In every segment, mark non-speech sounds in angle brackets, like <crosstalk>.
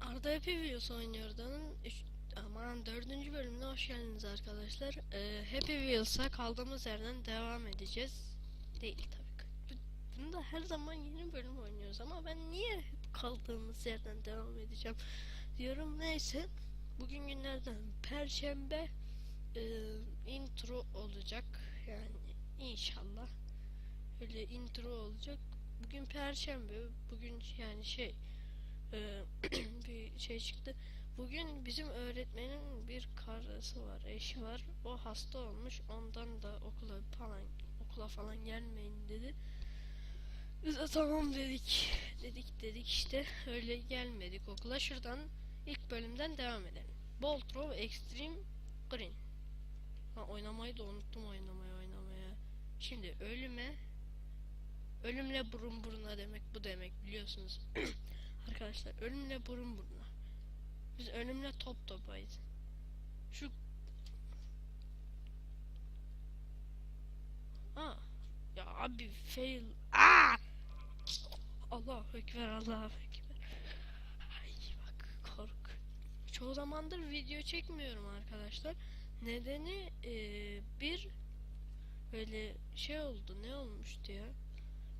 Arda oynuyordu'nun üç- aman dördüncü bölümüne hoş geldiniz arkadaşlar. Ee, Happy Wheels'a kaldığımız yerden devam edeceğiz. Değil tabii ki. Bu- Bunda her zaman yeni bölüm oynuyoruz ama ben niye hep kaldığımız yerden devam edeceğim diyorum. Neyse. Bugün günlerden Perşembe ee, intro olacak yani inşallah öyle intro olacak. Bugün Perşembe. Bugün yani şey ee, <clears throat> bir şey çıktı. Bugün bizim öğretmenin bir karısı var, eşi var. O hasta olmuş. Ondan da okula falan okula falan gelmeyin dedi. Biz de tamam dedik. Dedik dedik işte öyle gelmedik okula. Şuradan ilk bölümden devam edelim. Boltrov Extreme Green. Ha oynamayı da unuttum oynamayı oynamaya. Şimdi ölüme ölümle burun buruna demek bu demek biliyorsunuz. <clears throat> Arkadaşlar ölümle burun buruna. Biz ölümle top topayız. Şu Aa. Ya abi fail. Aa! Allahu ekber Allahu ekber. Ay bak kork. Çoğu zamandır video çekmiyorum arkadaşlar. Nedeni eee, bir böyle şey oldu. Ne olmuştu ya?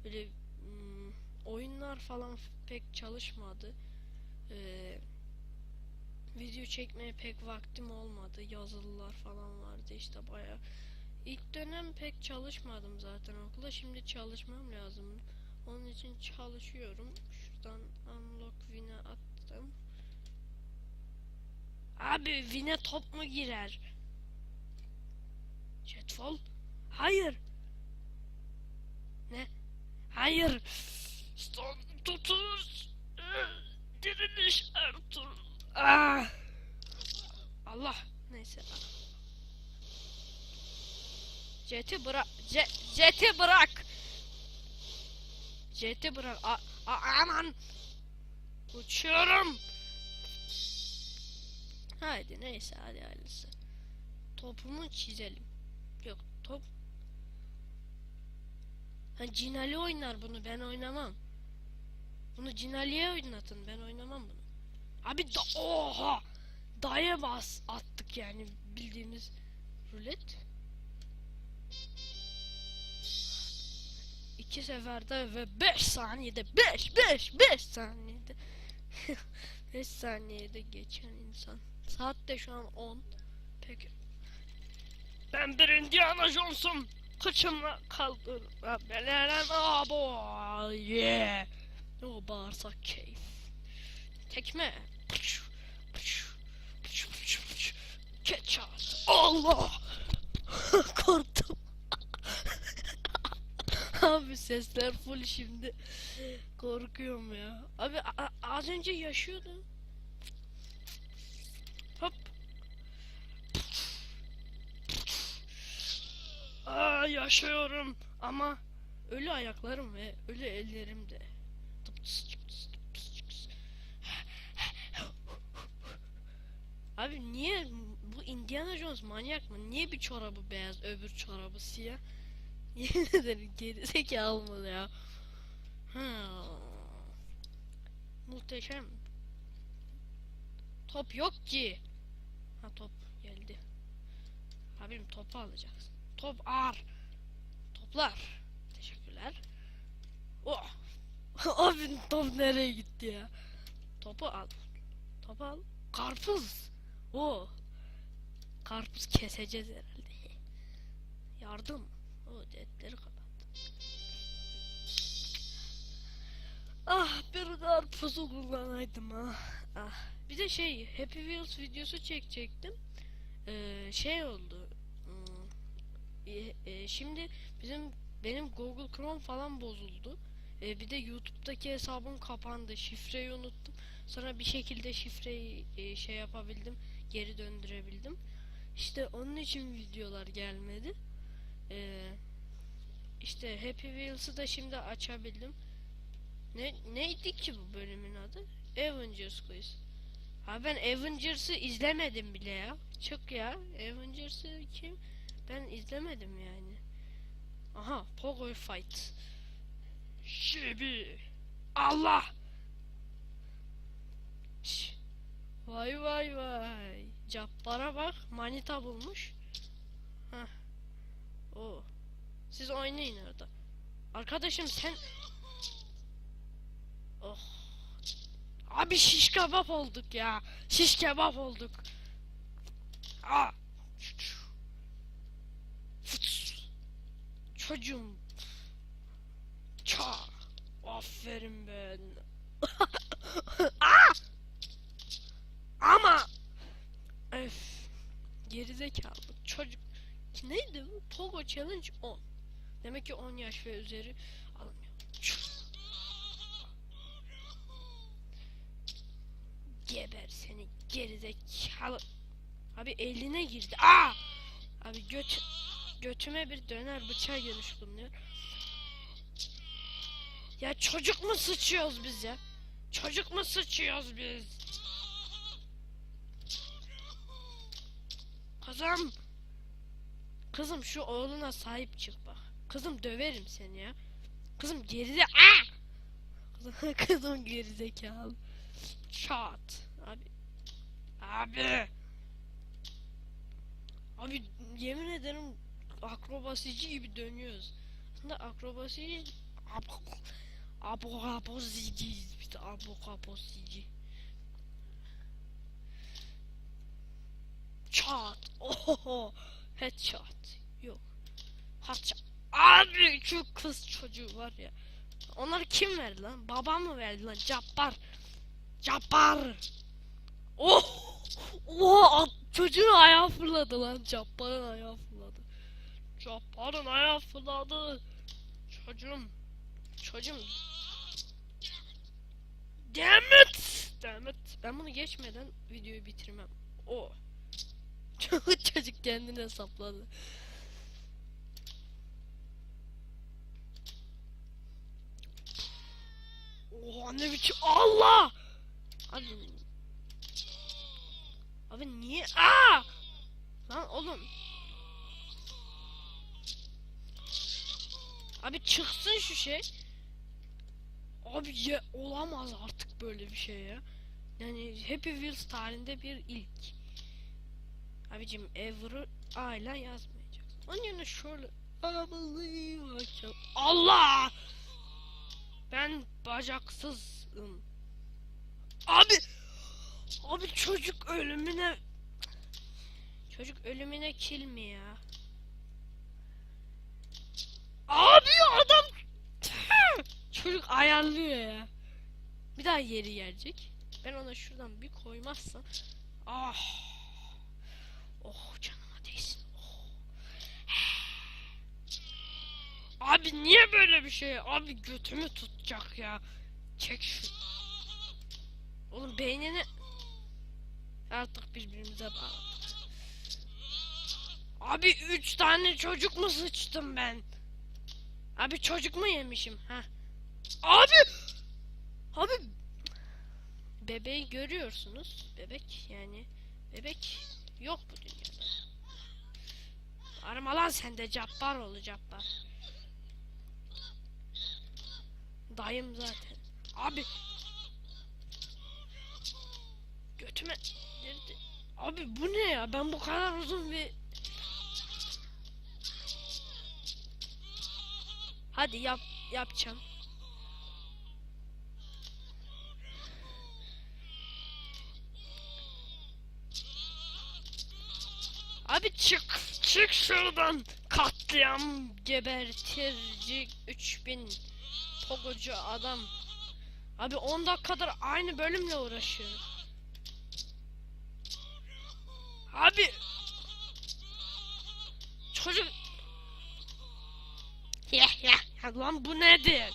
Böyle hmm, oyunlar falan pek çalışmadı. Ee, video çekmeye pek vaktim olmadı. Yazılılar falan vardı işte baya. İlk dönem pek çalışmadım zaten okula. Şimdi çalışmam lazım. Onun için çalışıyorum. Şuradan unlock win'e attım. Abi win'e top mu girer? Jetfall? Hayır. Ne? Hayır. Son tutunuz. Diriliş Ertuğrul. Ah. Allah. Neyse. Jet'i bırak. Je Jet'i bırak. Jet'i bırak. A a aman. Uçuyorum. Haydi neyse hadi hayırlısı. Topumu çizelim. Yok top. Ha Cinali oynar bunu ben oynamam. Bunu Cinali'ye oynatın ben oynamam bunu. Abi da oha! Daya bas attık yani bildiğimiz rulet. İki seferde ve 5 saniyede 5 5 5 saniyede <laughs> 5 saniyede geçen insan. Saat de şu an 10. Peki. Ben bir Indiana Jones'um. Kıçımla kaldır. Beleren abo. Yeah. O bağırsak keyif. Tekme. Pıç, pıç, pıç, pıç, pıç. Ketçat. Allah. <laughs> Korktum. <laughs> Abi sesler full şimdi. Korkuyorum ya. Abi az önce yaşıyordu. Hop. Aa yaşıyorum ama ölü ayaklarım ve ölü ellerim de. Tıptıs çıktıs tıptıs çıktıs. Abi niye bu Indiana Jones manyak mı? Niye bir çorabı beyaz öbür çorabı siyah? <laughs> Yemin ederim gerizekalı mı ya? Ha. Muhteşem. Top yok ki. Ha top geldi. Abim topu alacaksın. Top ağır. Toplar. Teşekkürler. Oh. <laughs> Abi top nereye gitti ya? Topu al. Topu al. Karpuz. O. Karpuz keseceğiz herhalde. <laughs> Yardım. O detleri kapat. Ah bir karpuzu kullanaydım ha. Ah. Bir de şey Happy Wheels videosu çekecektim. Ee, şey oldu. E, e, şimdi bizim benim Google Chrome falan bozuldu. E, bir de YouTube'daki hesabım kapandı. Şifreyi unuttum. Sonra bir şekilde şifreyi e, şey yapabildim. Geri döndürebildim. İşte onun için videolar gelmedi. E, işte Happy Wheels'ı da şimdi açabildim. Ne neydi ki bu bölümün adı? Avengers Quiz. Ha ben Avengers'ı izlemedim bile ya. Çık ya. Avengers'ı kim? Ben izlemedim yani. Aha Pogo Fight. Şebi. Allah. Şş. Vay vay vay. Cappara bak manita bulmuş. Hah. O. Siz oynayın orada. Arkadaşım sen Oh. Abi şiş kebap olduk ya. Şiş kebap olduk. Aa. Çocuğum. Ça. Aferin ben. <laughs> Aa! Ama. Öf. Gerizekalı çocuk. Neydi bu? Pogo Challenge 10. Demek ki 10 yaş ve üzeri alınmıyor. Geber seni gerizekalı. Abi eline girdi. Aa! Abi göt götüme bir döner bıçağı girmiş bulunuyor. Ya çocuk mu sıçıyoruz biz ya? Çocuk mu sıçıyoruz biz? Kızım. Kızım şu oğluna sahip çık bak. Kızım döverim seni ya. Kızım geride. Aa! Kızım, <laughs> kızım gerizekalı. Çat. Abi. Abi. Abi yemin ederim akrobasici gibi dönüyoruz. Aslında akrobasici abo akrobasiciyiz biz de akrobasici. Çat. Oho. Headshot. Yok. Headshot. Abi şu kız çocuğu var ya. Onları kim verdi lan? Babam mı verdi lan? Cabbar. Cabbar. Oh! Oh! Çocuğun ayağı fırladı lan. Cabbar'ın ayağı fırladı. Cabbar'ın ayağı fırladı. Çocuğum. Çocuğum. Damn it! Damn it. Ben bunu geçmeden videoyu bitirmem. O. <laughs> Çocuk kendine sapladı. Oha ne biçim Allah! Abi Abi niye? Aa! Lan oğlum. Abi çıksın şu şey. Abi ya olamaz artık böyle bir şey ya. Yani Happy Wheels tarihinde bir ilk. Abicim Ever'ı A ile yazmayacaksın. Onun yerine şöyle. Allah! Ben bacaksızım. Abi! Abi çocuk ölümüne... Çocuk ölümüne kill mi ya? Abi adam... <laughs> çocuk ayarlıyor ya. Bir daha yeri gelecek. Ben ona şuradan bir koymazsam... Ah! Oh canıma değsin. Oh. Abi niye böyle bir şey? Abi götümü tutacak ya. Çek şu. Oğlum beynini artık birbirimize bağladık. Abi üç tane çocuk mu sıçtım ben? Abi çocuk mu yemişim? Ha? Abi! Abi! Bebeği görüyorsunuz. Bebek yani. Bebek yok bu dünyada. Arama lan sen de cabbar ol cabbar. Dayım zaten. Abi. Götüme. Abi bu ne ya? Ben bu kadar uzun bir... Hadi yap yapacağım. Abi çık çık şuradan. Katliam gebertici 3000 pogocu adam. Abi 10 dakikadır aynı bölümle uğraşıyorum. Abi Çocuk ya lan bu nedir?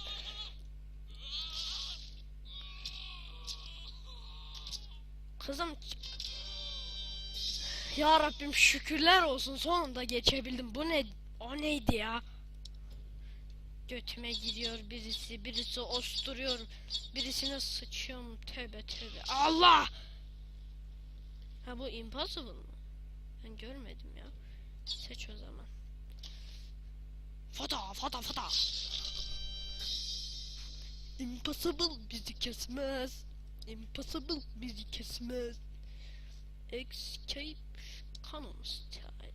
Kızım ya Rabbim şükürler olsun sonunda geçebildim. Bu ne? O neydi ya? Götüme giriyor birisi, birisi osturuyor, birisine sıçıyorum. Tövbe tövbe. Allah! Ha bu impossible mı? Ben görmedim ya. Seç o zaman. Fata fata fata. Impossible bizi kesmez. Impossible bizi kesmez. Escape canon style.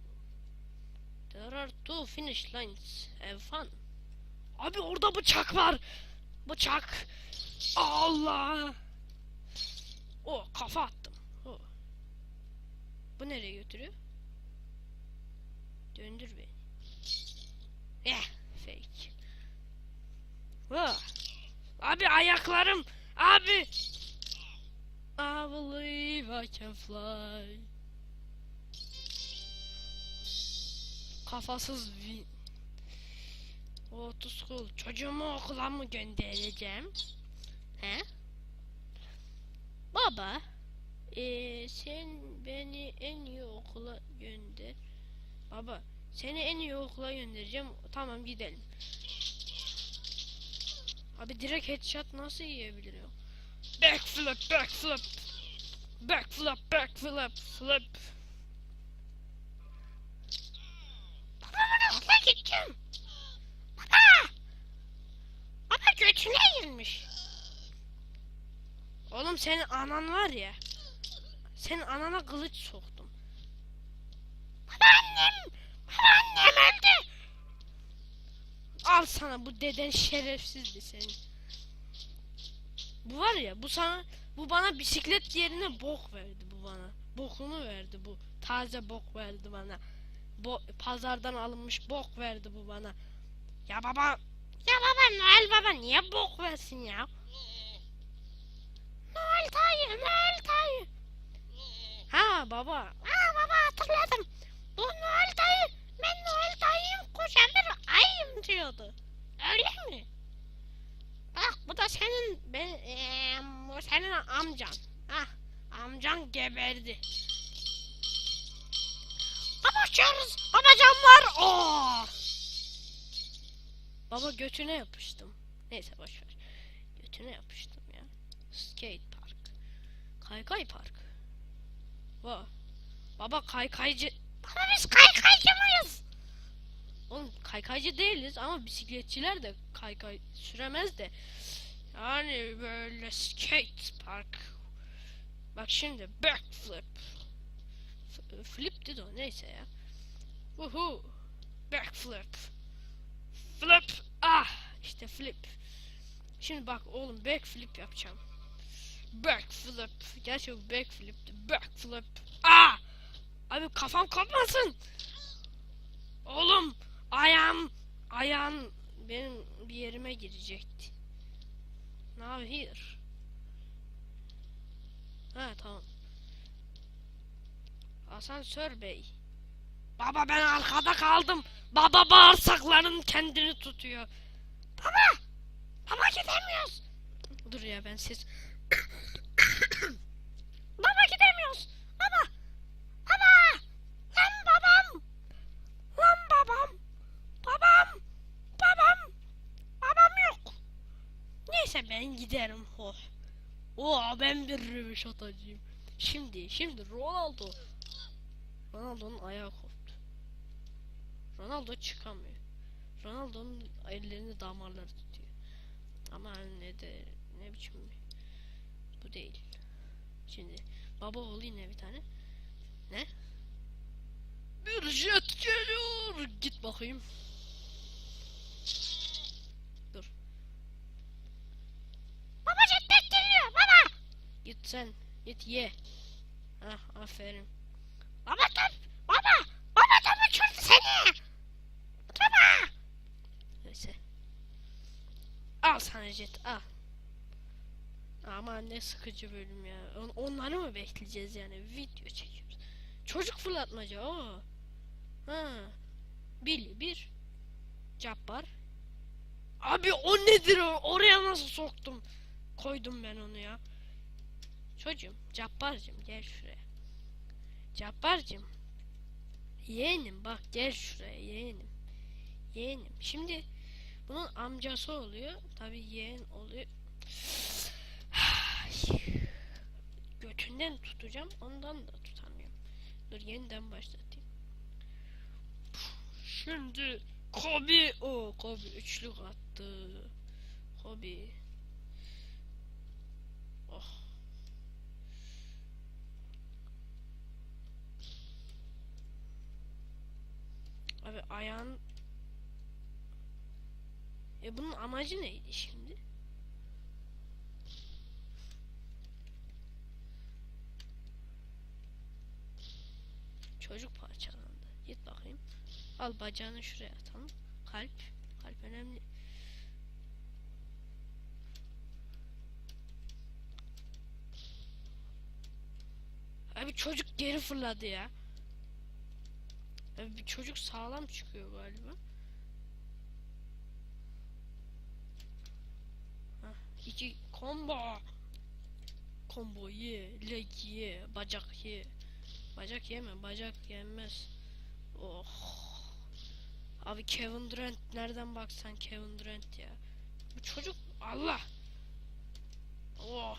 There are two finish lines. Have fun. Abi orada bıçak var. Bıçak. Allah. O kafa attım. O. Bu nereye götürüyor? Döndür beni. Eh, fake. Ah. Abi ayaklarım. Abi. I believe I can fly. Kafasız vi. O school. Çocuğumu okula mı göndereceğim? He? Baba. Eee sen beni en iyi okula gönder. Baba seni en iyi okula göndereceğim. Tamam gidelim. Abi direkt headshot nasıl yiyebilir ya? Backflip, backflip. Backflip, backflip, flip. Baba ben okula gideceğim. Baba. Baba götüne. Oğlum senin anan var ya. Senin anana kılıç soktum. Baba annem. Baba annem öldü. Al sana bu deden şerefsizdi senin. Bu var ya bu sana bu bana bisiklet yerine bok verdi bu bana. Bokunu verdi bu. Taze bok verdi bana. Bo pazardan alınmış bok verdi bu bana. Ya baba ya baba Noel baba niye bok versin ya? Noel dayı, Noel dayı. Ha baba. Ha baba hatırladım. Bu Noel dayı, ben Noel dayıyım koca bir ayım diyordu. Öyle mi? Bak bu da senin, ben, eee, bu senin amcan. Ah, amcan geberdi. Baba uçuyoruz, baba cam var. Oh! Baba götüne yapıştım. Neyse boşver. Götüne yapıştım ya. Skate park. Kaykay park. Va. Baba kaykaycı. Baba biz kaykaycı mıyız? Oğlum kaykaycı değiliz ama bisikletçiler de kaykay süremez de. Yani böyle skate park. Bak şimdi backflip. Flip dedi o neyse ya. Uhu. Backflip. Flip. Ah işte flip. Şimdi bak oğlum backflip yapacağım. Backflip. Gerçi bu backflip'ti. Backflip. Ah! Abi kafam kopmasın. Oğlum ayağım benim bir yerime girecekti. Now here. Ha tamam. Asansör bey. Baba ben arkada kaldım. Baba bağırsakların kendini tutuyor. Baba! Baba gidemiyoruz. Dur ya ben ses... <coughs> Baba gidemiyoruz. Baba! Lan babam! Lan babam! Babam! Babam! Babam yok. Neyse ben giderim. Oh. Oh ben bir röveş atacağım. Şimdi, şimdi Ronaldo. Ronaldo'nun ayağı koptu. Ronaldo çıkamıyor. Ronaldo'nun ellerini damarları tutuyor. Ama ne de ne biçim bu değil. Şimdi baba oğlu yine bir tane. Ne? Bir jet geliyor. Git bakayım. Dur. Baba jetpack geliyor baba. Git sen. Git ye. Hah aferin. Baba top. Baba. Baba top uçurdu seni. Baba. Neyse. Al sana jet al. Ama ne sıkıcı bölüm ya. On, onları mı bekleyeceğiz yani? Video çekiyoruz. Çocuk fırlatmaca o. Ha. Billy bir. Cabbar. Abi o nedir o? Oraya nasıl soktum? Koydum ben onu ya. Çocuğum, Cabbarcım gel şuraya. Cabbarcım. Yeğenim bak gel şuraya yeğenim. Yeğenim. Şimdi bunun amcası oluyor. Tabi yeğen oluyor. Götünden tutacağım. Ondan da tutamıyorum. Dur yeniden başlatayım. Şimdi Kobe o Kobe üçlük attı. Kobe. Oh. Abi ayağın E bunun amacı neydi şimdi? Çocuk parçalandı. Git bakayım. Al bacağını şuraya atalım. Kalp. Kalp önemli. Abi çocuk geri fırladı ya. Abi bir çocuk sağlam çıkıyor galiba. Hah, iki combo. Combo ye, leg ye, bacak ye. Bacak yeme, bacak yenmez. Oh. Abi Kevin Durant nereden baksan Kevin Durant ya. Bu çocuk Allah. Oh.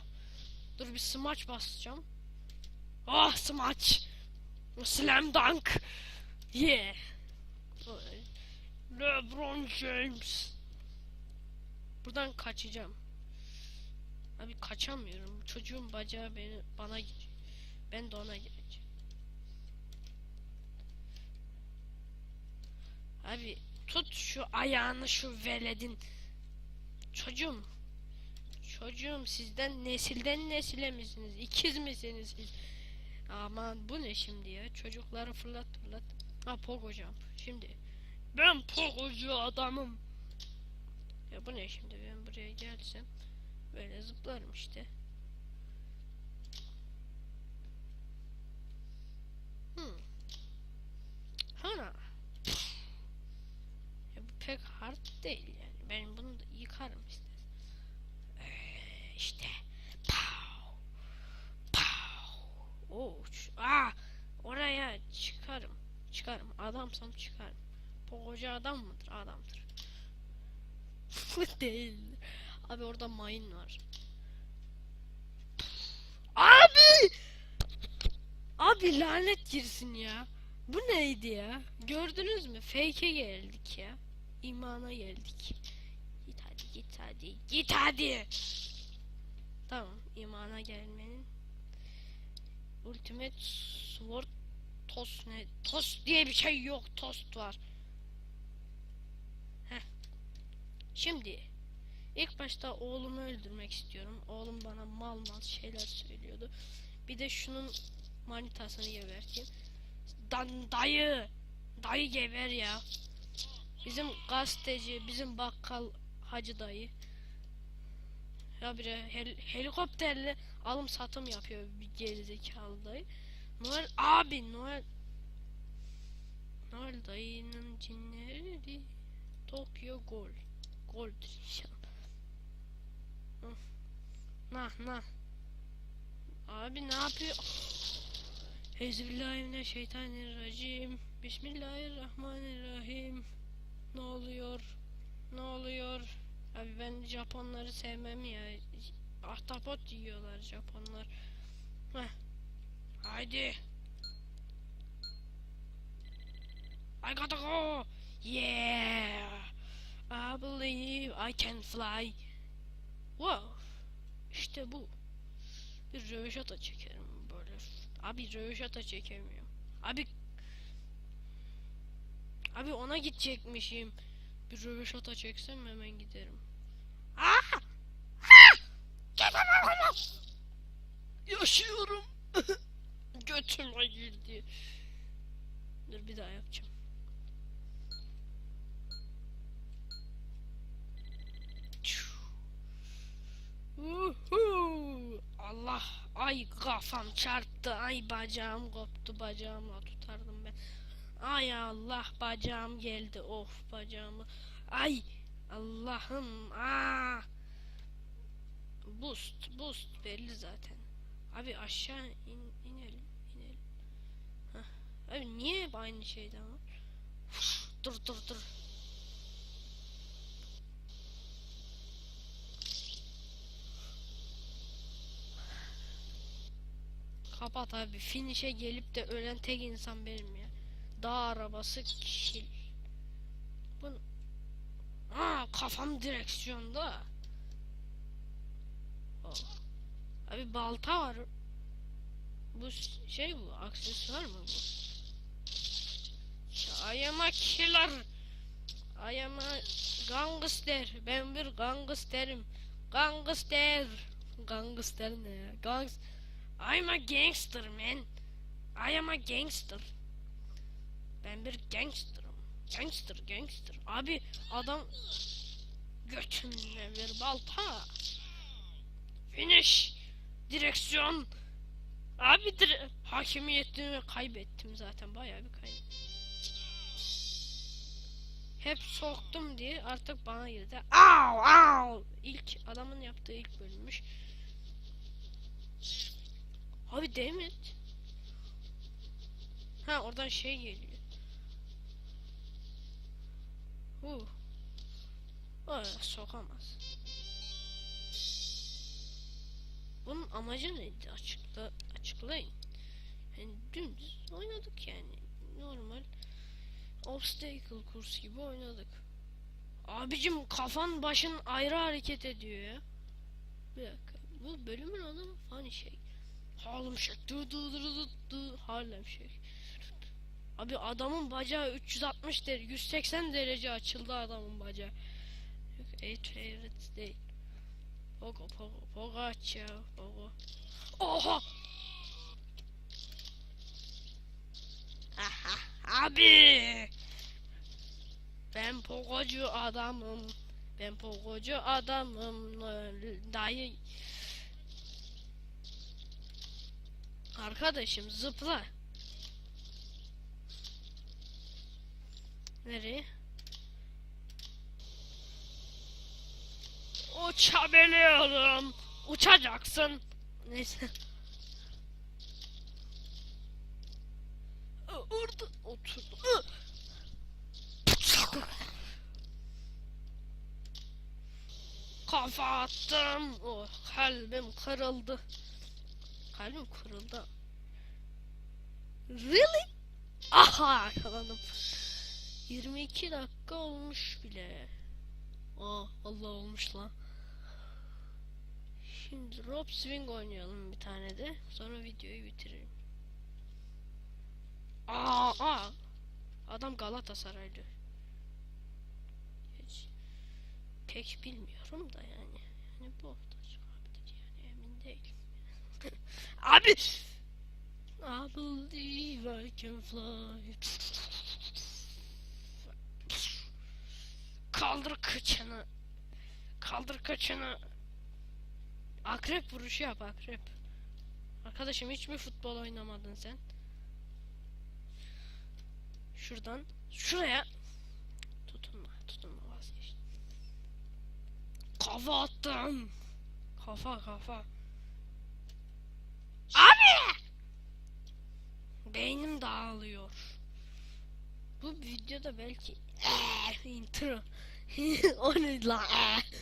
Dur bir smaç basacağım. Oh smaç. Slam dunk. Yeah. LeBron James. Buradan kaçacağım. Abi kaçamıyorum. Çocuğun bacağı beni bana girecek. Ben de ona gireceğim. Abi tut şu ayağını şu veledin. Çocuğum. Çocuğum sizden nesilden nesile misiniz? İkiz misiniz siz? Aman bu ne şimdi ya? Çocukları fırlat fırlat. Ha pogo jump. Şimdi. Ben pogocu adamım. Ya bu ne şimdi? Ben buraya gelsem böyle zıplarım işte. Hmm. Hana. Ya bu pek hard değil yani. Ben bunu da yıkarım işte. Ee, işte. Pow. Pow. Oo, ç- aa, oraya çıkarım. Çıkarım. Adamsam çıkarım. Pogocu adam mıdır? Adamdır. <laughs> değil. Abi orada mayın var. Abi! Abi lanet girsin ya. Bu neydi ya? Gördünüz mü? Fake'e geldik ya. İmana geldik. Git hadi git hadi. Git hadi. Tamam imana gelmenin Ultimate Sword Tost ne? Tost diye bir şey yok. Tost var. Heh. Şimdi ilk başta oğlumu öldürmek istiyorum. Oğlum bana mal mal şeyler söylüyordu. Bir de şunun manitasını geberteyim. Dan dayı. Dayı geber ya. Bizim gazeteci, bizim bakkal hacı dayı. Ya bir hel- helikopterle alım satım yapıyor bir gerizekalı dayı. Noel abi Noel Noel dayının cinleri Tokyo Gol Gold inşallah. Nah nah. Abi ne yapıyor? Euzubillahimineşşeytanirracim. Bismillahirrahmanirrahim. Ne oluyor? Ne oluyor? Abi ben Japonları sevmem ya. Ahtapot yiyorlar Japonlar. Heh. Haydi. I gotta go. Yeah. I believe I can fly. Wow. İşte bu. Bir röveşata çekerim böyle. Abi röveşata çekemiyorum. Abi Abi ona gidecekmişim. Bir röveşata çeksem hemen giderim. Aa! Gelemem ama. Yaşıyorum. <laughs> Götüme girdi. Dur bir daha yapacağım. Uhu! Allah ay kafam çarptı ay bacağım koptu bacağımla tutardım ben. Ay Allah bacağım geldi of bacağımı. Ay Allah'ım aa boost boost belli zaten. Abi aşağı in, inelim inelim. Heh. abi niye hep aynı şeyden? Var dur dur dur Kapat abi. Finish'e gelip de ölen tek insan benim ya. Dağ arabası kişil. Bu Aa kafam direksiyonda. Oh. Abi balta var. Bu şey bu aksesuar mı bu? I am a killer. I am a gangster. Ben bir gangsterim. Gangster. Gangster ne ya? Gangs I'm a gangster man. I am a gangster. Ben bir gangsterım. Gangster gangster. Abi adam götümle bir balta. Finish. Direksiyon. Abi dire hakimiyetimi kaybettim zaten bayağı bir kaybettim. Hep soktum diye artık bana girdi. Au au. İlk adamın yaptığı ilk bölünmüş. Abi Demet. Ha oradan şey geliyor. Uh. Oraya sokamaz. Bunun amacı neydi? Açıkla, açıklayın. Yani dümdüz oynadık yani. Normal obstacle kurs gibi oynadık. Abicim kafan başın ayrı hareket ediyor ya. Bir dakika. Bu bölümün adı funny şey. Harlem Shake. Du du du du du Harlem Shake. Abi adamın bacağı 360 derece 180 derece açıldı adamın bacağı. Yok eight favorites değil. Pogo pogo pogo aç ya pogo. Oha! Aha abi! Ben pogocu adamım. Ben pogocu adamım. Dayı. Arkadaşım zıpla. Nereye? Uçabiliyorum. Uçacaksın. Neyse. Orada oturdum. Kafa attım. Oh, kalbim kırıldı. Kalbim kırıldı. Really? Aha yakaladım. 22 dakika olmuş bile. Aa Allah olmuş lan. Şimdi Rob Swing oynayalım bir tane de. Sonra videoyu bitiririm. Aa, aa. Adam Galatasaraylı. Hiç pek bilmiyorum da yani. Yani bu da çıkabilir yani emin değilim. Abi! I believe I can fly. Kaldır kıçını. Kaldır kıçını. Akrep vuruşu yap akrep. Arkadaşım hiç mi futbol oynamadın sen? Şuradan şuraya tutunma tutunma vazgeç. Kafa attım. Kafa kafa. Abi! Dağılıyor. Bu videoda belki <laughs> intro. <laughs> O ne la?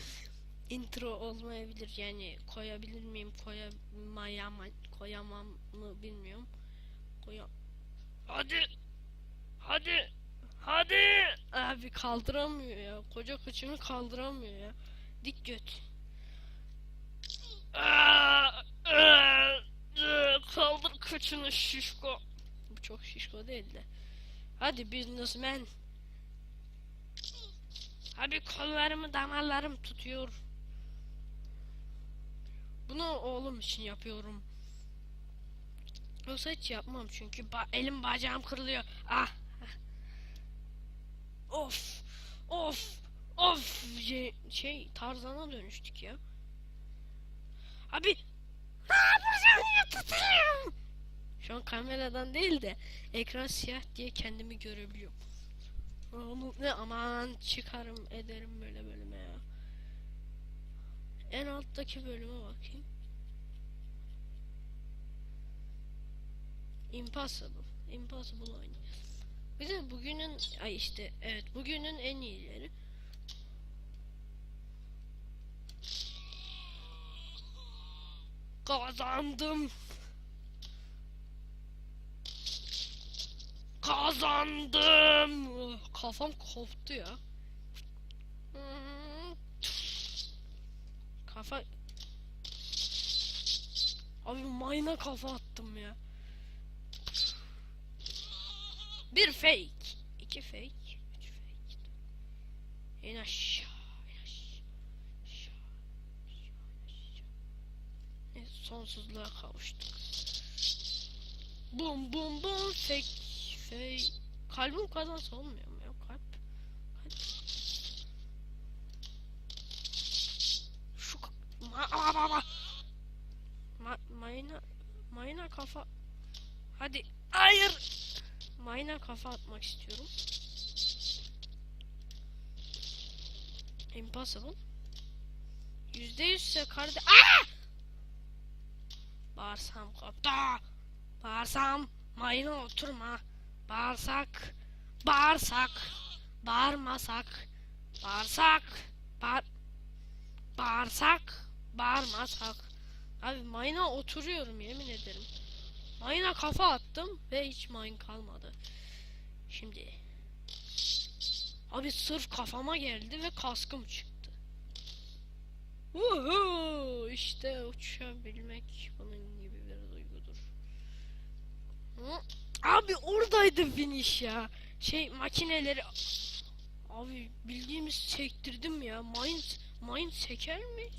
<laughs> İntro olmayabilir. Yani koyabilir miyim koyamayam koyamam mı bilmiyorum. Koya hadi! Hadi! Hadi! Abi kaldıramıyor ya. Koca kıçını kaldıramıyor ya. Dik göt. Kaldır kıçını şişko çok şişko değil de hadi businessman Abi kollarımı damarlarım tutuyor. Bunu oğlum için yapıyorum. Yoksa hiç yapmam çünkü ba- elim bacağım kırılıyor. Ah. Of. Of. Of. Şey, şey Tarzan'a dönüştük ya. Abi. Ne yapacağım tutuyorum? Şu an kameradan değil de ekran siyah diye kendimi görebiliyorum. Oğlum ne aman çıkarım ederim böyle bölüme ya. En alttaki bölüme bakayım. Impossible. Impossible oynayacağız. Bir bugünün ay işte evet bugünün en iyileri. Kazandım. Kazandım. Kafam koptu ya. Kafa... Abi mayına kafa attım ya. Bir fake. iki fake. Üç fake. İn aşağı. in aşağı, Sonsuzluğa kavuştuk. Bum bum bum fake fake. Kalbim kazansa olmuyor mu ya kalp? kalp. Şu ma ma ma ma. Ma mayına mayına kafa. Hadi hayır. Mayına kafa atmak istiyorum. Impossible. Yüzde yüzse kardeş. Aa! Bağırsam koptu. Bağırsam mayına oturma. Bağırsak. Bağırsak. Bağırmasak. Bağırsak. Bağır. Bağırsak. Bağırmasak. Abi mayına oturuyorum yemin ederim. Mayına kafa attım ve hiç mayın kalmadı. Şimdi. Abi sırf kafama geldi ve kaskım çıktı. Uhu, işte uçabilmek bunun gibi bir duygudur. Hı? Abi oradaydı finish ya. Şey makineleri Abi bildiğimiz sektirdim ya. Mine mine seker mi?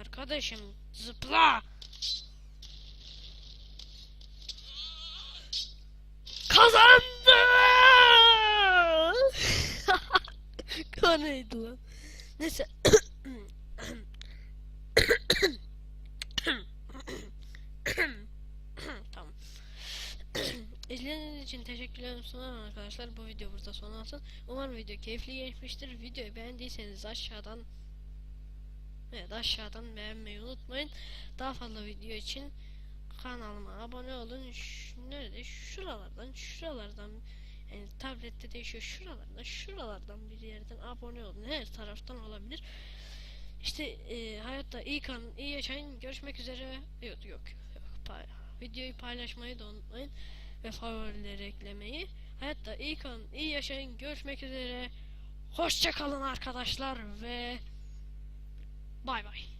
Arkadaşım zıpla. Kazandım. <laughs> o neydi lan? Neyse. tamam. İzlediğiniz için teşekkürler sunarım arkadaşlar. Bu video burada sona alsın. Umarım video keyifli geçmiştir. Videoyu beğendiyseniz aşağıdan Evet aşağıdan beğenmeyi unutmayın. Daha fazla video için kanalıma abone olun. Ş nerede? Şuralardan, şuralardan yani tablette değişiyor. Şuralardan, şuralardan bir yerden abone olun. Her taraftan olabilir. İşte e, hayatta iyi kan, iyi yaşayın. Görüşmek üzere. Yok yok yok. Pay videoyu paylaşmayı da unutmayın ve favorileri eklemeyi. Hayatta iyi kan, iyi yaşayın. Görüşmek üzere. Hoşça kalın arkadaşlar ve Bay bay.